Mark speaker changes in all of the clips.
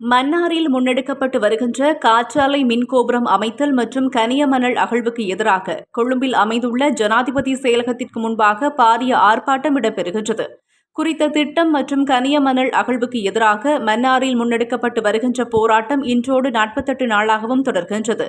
Speaker 1: மன்னாரில் முன்னெடுக்கப்பட்டு வருகின்ற காற்றாலை மின்கோபுரம் அமைத்தல் மற்றும் கனியமணல் அகழ்வுக்கு எதிராக கொழும்பில் அமைந்துள்ள ஜனாதிபதி செயலகத்திற்கு முன்பாக பாரிய ஆர்ப்பாட்டம் இடம்பெறுகின்றது. குறித்த திட்டம் மற்றும் கனியமணல் அகழ்வுக்கு எதிராக மன்னாரில் முன்னெடுக்கப்பட்டு வருகின்ற போராட்டம் இன்றோடு நாற்பத்தெட்டு நாளாகவும் தொடர்கின்றது.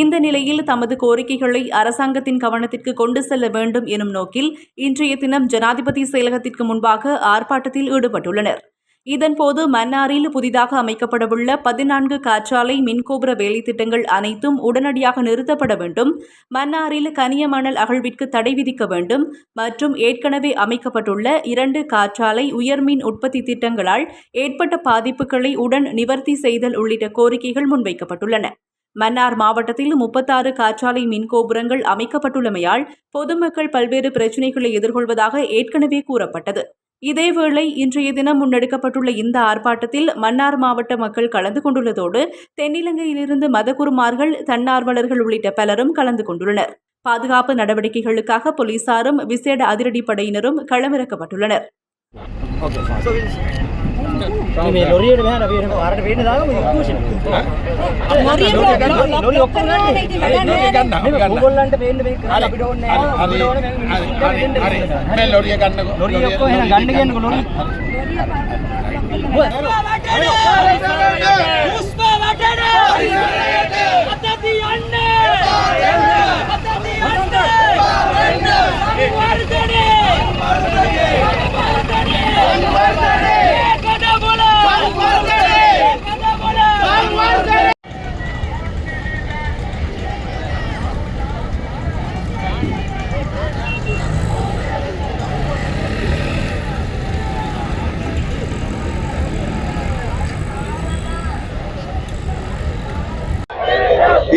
Speaker 1: இந்த நிலையில் தமது கோரிக்கைகளை அரசாங்கத்தின் கவனத்திற்கு கொண்டு செல்ல வேண்டும் எனும் நோக்கில் இன்றைய தினம் ஜனாதிபதி செயலகத்திற்கு முன்பாக ஆர்ப்பாட்டத்தில் ஈடுபட்டுள்ளனர். இதன்போது மன்னாரில் புதிதாக அமைக்கப்படவுள்ள பதினான்கு காற்றாலை மின்கோபுர வேலைத்திட்டங்கள் அனைத்தும் உடனடியாக நிறுத்தப்பட வேண்டும். மன்னாரில் கனியமணல் அகழ்விற்கு தடை விதிக்க வேண்டும். மற்றும் ஏற்கனவே அமைக்கப்பட்டுள்ள இரண்டு காற்றாலை உயர்மின் உற்பத்தி திட்டங்களால் ஏற்பட்ட பாதிப்புகளை உடன் நிவர்த்தி செய்தல் உள்ளிட்ட கோரிக்கைகள் முன்வைக்கப்பட்டுள்ளன. மன்னார் மாவட்டத்தில் முப்பத்தாறு காற்றாலை மின்கோபுரங்கள் அமைக்கப்பட்டுள்ளமையால் பொதுமக்கள் பல்வேறு பிரச்சினைகளை எதிர்கொள்வதாக ஏற்கனவே கூறப்பட்டது. இதேவேளை இன்றைய தினம் முன்னெடுக்கப்பட்டுள்ள இந்த ஆர்ப்பாட்டத்தில் மன்னார் மாவட்ட மக்கள் கலந்து கொண்டுள்ளதோடு தென்னிலங்கையிலிருந்து மதகுருமார்கள் தன்னார்வலர்கள் உள்ளிட்ட பலரும் கலந்து கொண்டுள்ளனர். பாதுகாப்பு நடவடிக்கைகளுக்காக போலீசாரும் விசேட அதிரடிப்படையினரும் களமிறக்கப்பட்டுள்ளனர்.
Speaker 2: මේ ලොරියට බහලා අපි එහෙම වාරට වේන්න දාගමු ඉක්කෝෂන්. ලොරිය ලොරි ඔක්කොම ගන්න. ලොරිය ගන්න. ඕගොල්ලන්ට වේන්න මේක අපිට ඕනේ නැහැ. හරි. මේ
Speaker 3: ලොරිය ගන්නකො.
Speaker 2: ලොරිය ඔක්කොම එහෙනම් ගන්න කියන්නකො ලොරිය.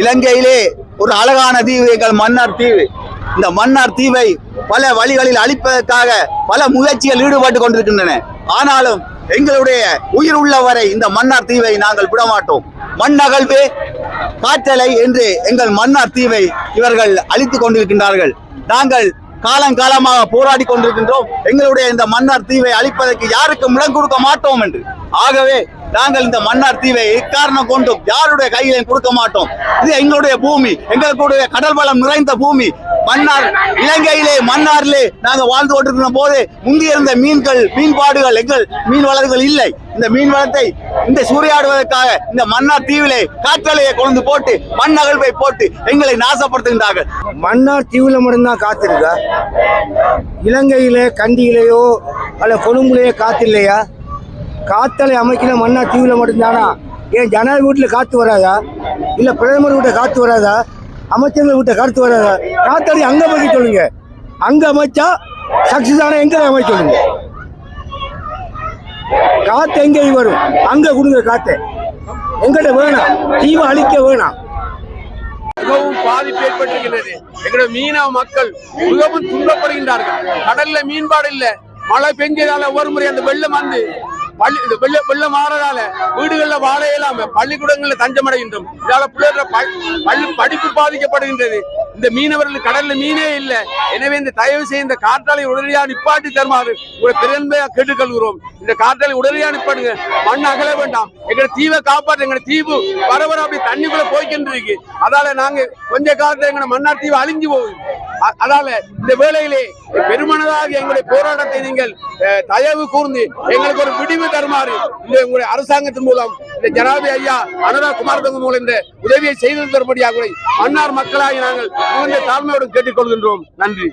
Speaker 4: இலங்கையிலே ஒரு அழகான தீவு எங்கள் மன்னார் தீவு. இந்த மன்னார் தீவை பல வழிகளில் அழிப்பதற்காக பல முயற்சிகள் ஈடுபட்டு கொண்டிருக்கின்றன. ஆனாலும் எங்களுடைய உயிர் உள்ளவரை இந்த மன்னார் தீவை நாங்கள் விடமாட்டோம். மண்ணகழ்வு காற்றலை என்று எங்கள் மன்னார் தீவை இவர்கள் அழித்துக் கொண்டிருக்கின்றார்கள். நாங்கள் காலங்காலமாக போராடி கொண்டிருக்கின்றோம். எங்களுடைய இந்த மன்னார் தீவை அழிப்பதற்கு யாருக்கும் இடம் கொடுக்க மாட்டோம் என்று. ஆகவே நாங்கள் இந்த மன்னார் தீவை எக்காரணம் கொண்டும் யாருடைய கையிலையும் கொடுக்க மாட்டோம். இது எங்களுடைய பூமி எங்களுடைய கடல் வளம் நிறைந்த பூமி. மன்னார் இலங்கையிலே மன்னாரிலே நாங்கள் வாழ்ந்து கொண்டிருக்கிற போது முந்தி இருந்த மீன்கள் மீன்பாடுகள் எங்கள் மீன் வளர்கள் இல்லை. இந்த மீன் வளத்தை இந்த சூறையாடுவதற்காக இந்த மன்னார் தீவிலே காற்றலையை கொண்டு போட்டு மண் அகழ்வை போட்டு எங்களை நாசப்படுத்துகின்றார்கள்.
Speaker 5: மன்னார் தீவில் மட்டும்தான் காத்திருக்கா? இலங்கையிலே இலங்கையில கண்டியிலேயோ அல்ல கொழும்புலேயோ காத்து இல்லையா காத்தலை அமைக்கணும் மண்ணா தீவிரம் மட்டும்தானா? ஏன் ஜனாதி வீட்டில் காற்று வராதா? இல்லை பிரதமர் வீட்டை காற்று வராதா? அமைச்சர்கள் வீட்டை காற்று வராதா? காத்தடி அங்க அமைக்க சொல்லுங்க. அங்க அமைச்சா சக்சஸ் ஆனால் எங்கே அமைக்க சொல்லுங்க? காத்து எங்கே வரும். அங்க கொடுங்க காத்து. எங்கிட்ட வேணாம். தீவை அழிக்க வேணாம்.
Speaker 6: மிகவும் பாதிப்பு ஏற்பட்டிருக்கிறது. எங்களுடைய மீனவ மக்கள் மிகவும் துன்பப்படுகின்றார்கள். கடல்ல மீன்பாடு இல்ல. மழை பெஞ்சதால ஒரு முறை அந்த வெள்ளம் வந்து பள்ளி இந்த வெள்ள வெள்ளம் மாறதால வீடுகளில் வாழ இயலாம பள்ளிக்கூடங்களில் தஞ்சமடைகின்றோம். இதால பிள்ளைகள பள்ளி படிப்பு பாதிக்கப்படுகின்றது. இந்த மீனவர்கள் கடல்ல மீனே இல்லை. எனவே இந்த தயவு செய்ய இந்த காற்றாலை உடனடியாக நிப்பாட்டி தருமாறு உங்களை பெருமையா கேட்டுக்கொள்கிறோம். இந்த காற்றாலை உடனடியாக நிப்பாடுங்க மண் அகல வேண்டாம். எங்களை தீவை காப்பாற்று எங்களை தீவு வர வர அப்படி தண்ணிக்குள்ள போய்க்கின்றிருக்கு இருக்கு அதால நாங்க கொஞ்ச காலத்துல எங்களை மன்னார் தீவு அழிஞ்சு போகுது. அதால இந்த வேளையிலே பெருமனதாக எங்களுடைய போராட்டத்தை நீங்கள் அஹ், தயவு கூர்ந்து எங்களுக்கு ஒரு விடிவு தருமாறு இந்த உங்களுடைய அரசாங்கத்தின் மூலம் இந்த ஜனாதிபதி ஐயா அனுராக் குமார் மூலம் இந்த உதவியை செய்து தரும்படியாக மன்னார் மக்களாகி நாங்கள் மிகுந்த தாழ்மையோடு கேட்டுக்கொள்கின்றோம். நன்றி.